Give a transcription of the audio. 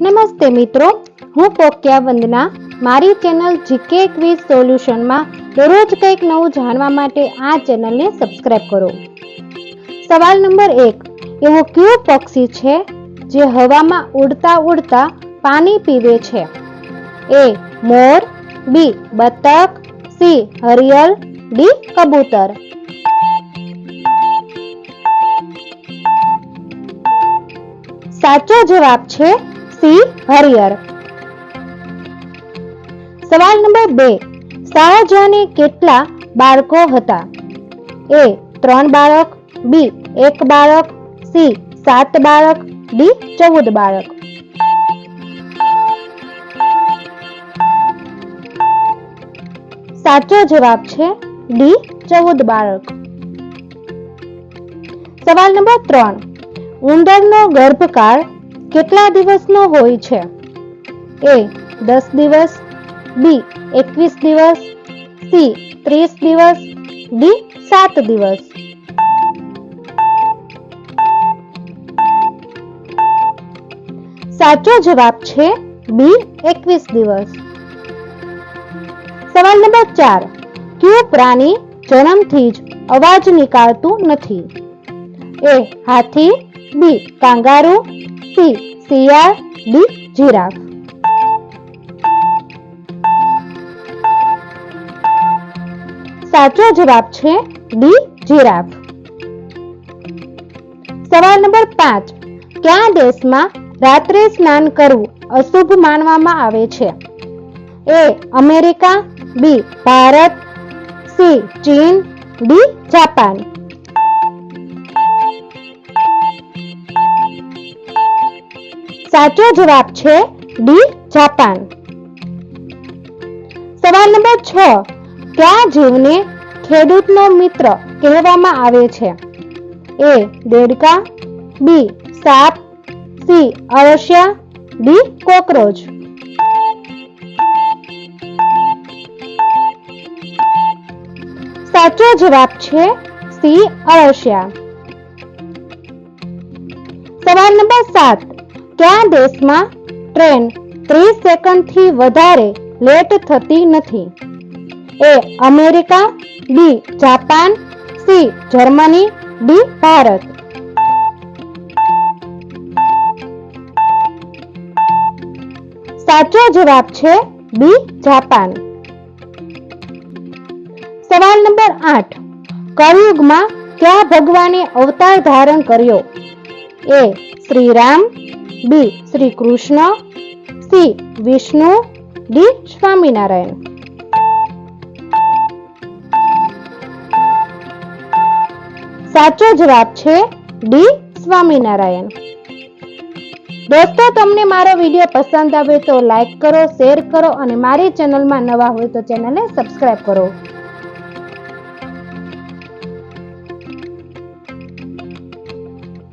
નમસ્તે મિત્રો, હું પોક્યા વંદના. મારી ચેનલ જીકે ક્વિઝ સોલ્યુશનમાં દરરોજ કંઈક નવું જાણવા માટે આ ચેનલને સબસ્ક્રાઇબ કરો. સવાલ નંબર એક, એવો કયો પક્ષી છે જે હવામાં ઉડતા ઉડતા પાણી પીવે છે? એ, મોર, બી, બતક, સી, હરિયલ, ડી, કબૂતર. સાચો જવાબ છે સી હરિયર સવાલ નંબર બે. શાહજહાને કેટલા બાળકો હતા? એ ત્રણ બાળક, બી એક બાળક, સી સાત બાળક, ડી ચૌદ બાળક. સાચો જવાબ છે ડી ચૌદ બાળક. સવાલ નંબર ત્રણ. ઉંદરનો ગર્ભકાળ કેટલા દિવસનો હોય છે? એ, દસ દિવસ, બી, એકવીસ દિવસ, સી, ત્રીસ દિવસ, ડી, સાત દિવસ. સાચો જવાબ છે બી, એકવીસ દિવસ. સવાલ નંબર ચાર. કયું પ્રાણી જન્મથી જ અવાજ નીકાળતું નથી? એ, હાથી, બી, કાંગારૂ સી શિયાળ ડી સાચો જવાબ છે ડી, જીરાફ. સવાલ નંબર પાંચ. કયા દેશમાં રાત્રે સ્નાન કરવું અશુભ માનવામાં આવે છે? A, America, B, Bharat, C, ચીન, ડી, જાપાન. સાચો જવાબ છે ડી, જાપાન. સવાલ નંબર છ. કયા જીવને ખેડૂતનો મિત્ર કહેવામાં આવે છે? એ, દેડકા, બી, સાપ, સી, અળસિયા, ડી, કોકરોચ. સાચો જવાબ છે સી, અળસિયા. સવાલ નંબર સાત. કયા દેશમાં ટ્રેન ત્રીસ સેકન્ડથી વધારે લેટ થતી નથી. A America, B Japan, C Germany, D Bharat. સાચો જવાબ છે બી જાપાન. સવાલ નંબર આઠ. કળયુગમાં કયા ભગવાને અવતાર ધારણ કર્યો? A Shri Ram B, Shri Krishna, C, Vishnu, D, Swaminarayan. સાચો જવાબ છે ડી, સ્વામિનારાયણ. દોસ્તો, તમને મારો વીડિયો પસંદ આવે તો લાઈક કરો, શેર કરો અને મારી ચેનલમાં નવા હોય તો ચેનલને સબસ્ક્રાઇબ કરો.